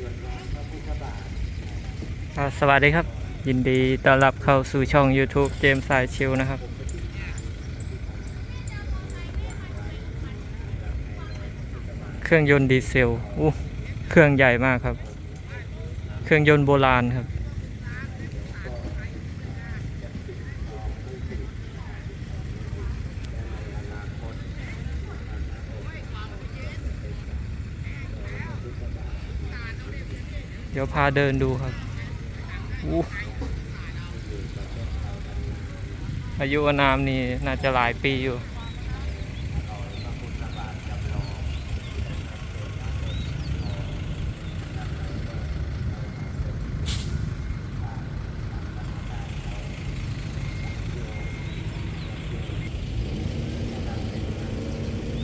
สวัสดีครับ ยินดีต้อนรับเข้าสู่ช่อง YouTube เจมส์สายชิวนะครับ เครื่องยนต์ดีเซลอู้เครื่องใหญ่มากครับ เครื่องยนต์โบราณครับ เดี๋ยวพาเดินดูครับอายุอานามนี่น่าจะหลายปีอยู่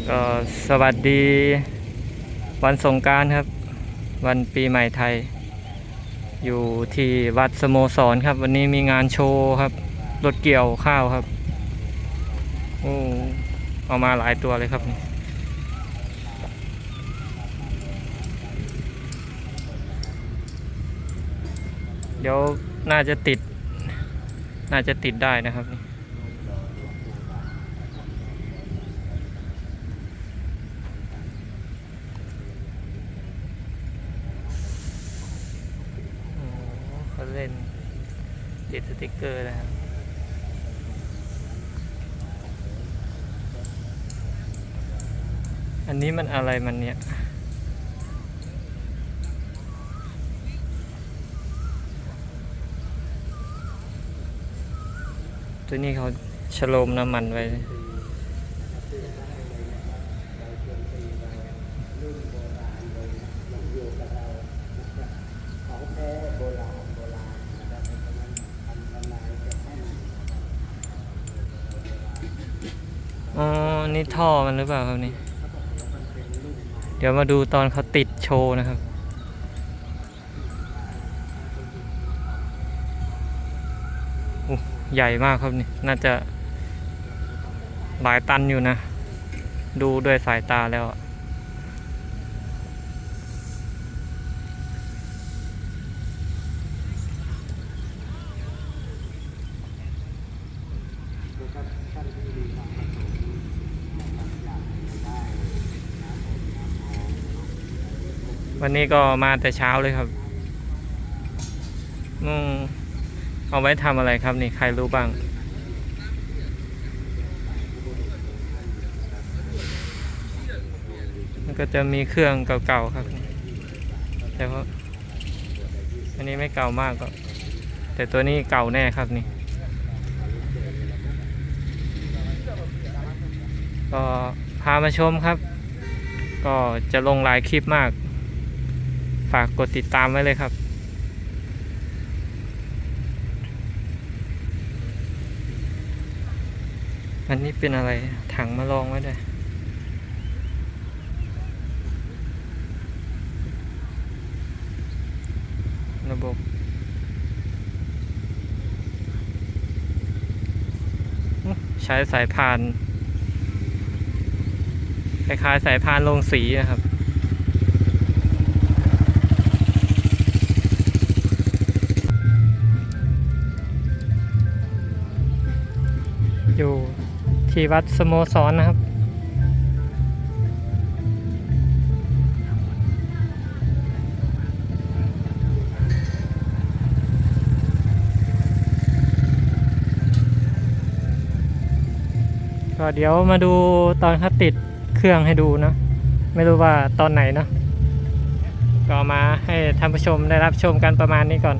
ก็สวัสดีวันสงการครับ วันปีใหม่ไทย อยู่ที่วัดสโมสรครับ วันนี้มีงานโชว์ครับรถเกี่ยวข้าวครับโอ้เอามาหลายตัวเลยครับเดี๋ยวน่าจะติด น่าจะติดได้นะครับนี่ โอ้ เขาเล่นติดสติกเกอร์นะครับอันนี้มันอะไรมันเนี่ยตัวนี้เขาฉโลมน้ำมันไว้ อ๋อนี่ท่อมันหรือเปล่าครับนี่ เดี๋ยวมาดูตอนเขาติดโชว์นะครับโอ้ใหญ่มากครับนี่น่าจะหลายตันอยู่นะ ดูด้วยสายตาแล้วอะ วันนี้ก็มาแต่เช้าเลยครับอืมเอาไว้ทำอะไรครับนี่ใครรู้บ้าง มันก็จะมีเครื่องเก่าๆครับ แต่ว่าอันนี้ไม่เก่ามากก็แต่ตัวนี้เก่าแน่ครับนี่ ก็พามาชมครับ ก็จะลงหลายคลิปมาก ฝากกดติดตามไว้เลยครับ อันนี้เป็นอะไรถังมาลองไว้ด้วยระบบใช้สายพาน คล้ายๆสายพานลงสีนะครับ อยู่ที่วัดสโมสรนะครับ ก็เดี๋ยวมาดูตอนเขาติดเครื่องให้ดูนะ ไม่รู้ว่าตอนไหนเนะก็มาให้ท่านผู้ชมได้รับชมกันประมาณนี้ก่อน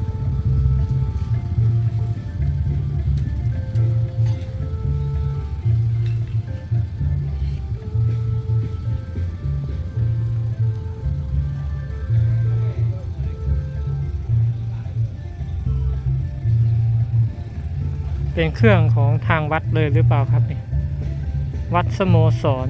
เป็นเครื่องของทางวัดเลยหรือเปล่าครับนี่วัดสโมสร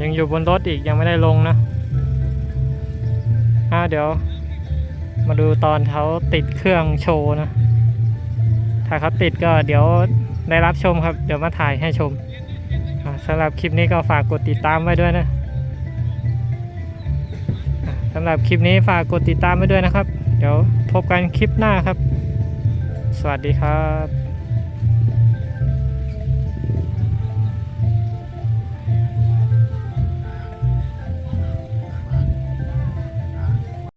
ยังอยู่บนรถอีกยังไม่ได้ลงนะอ่าเดี๋ยว มาดูตอนเขาติดเครื่องโชว์นะ ถ้าเขาติดก็เดี๋ยวได้รับชมครับ เดี๋ยวมาถ่ายให้ชมสำหรับคลิปนี้ก็ฝากกดติดตามไว้ด้วยนะ สำหรับคลิปนี้ฝากกดติดตามไว้ด้วยนะครับ เดี๋ยวพบกันคลิปหน้าครับ สวัสดีครับ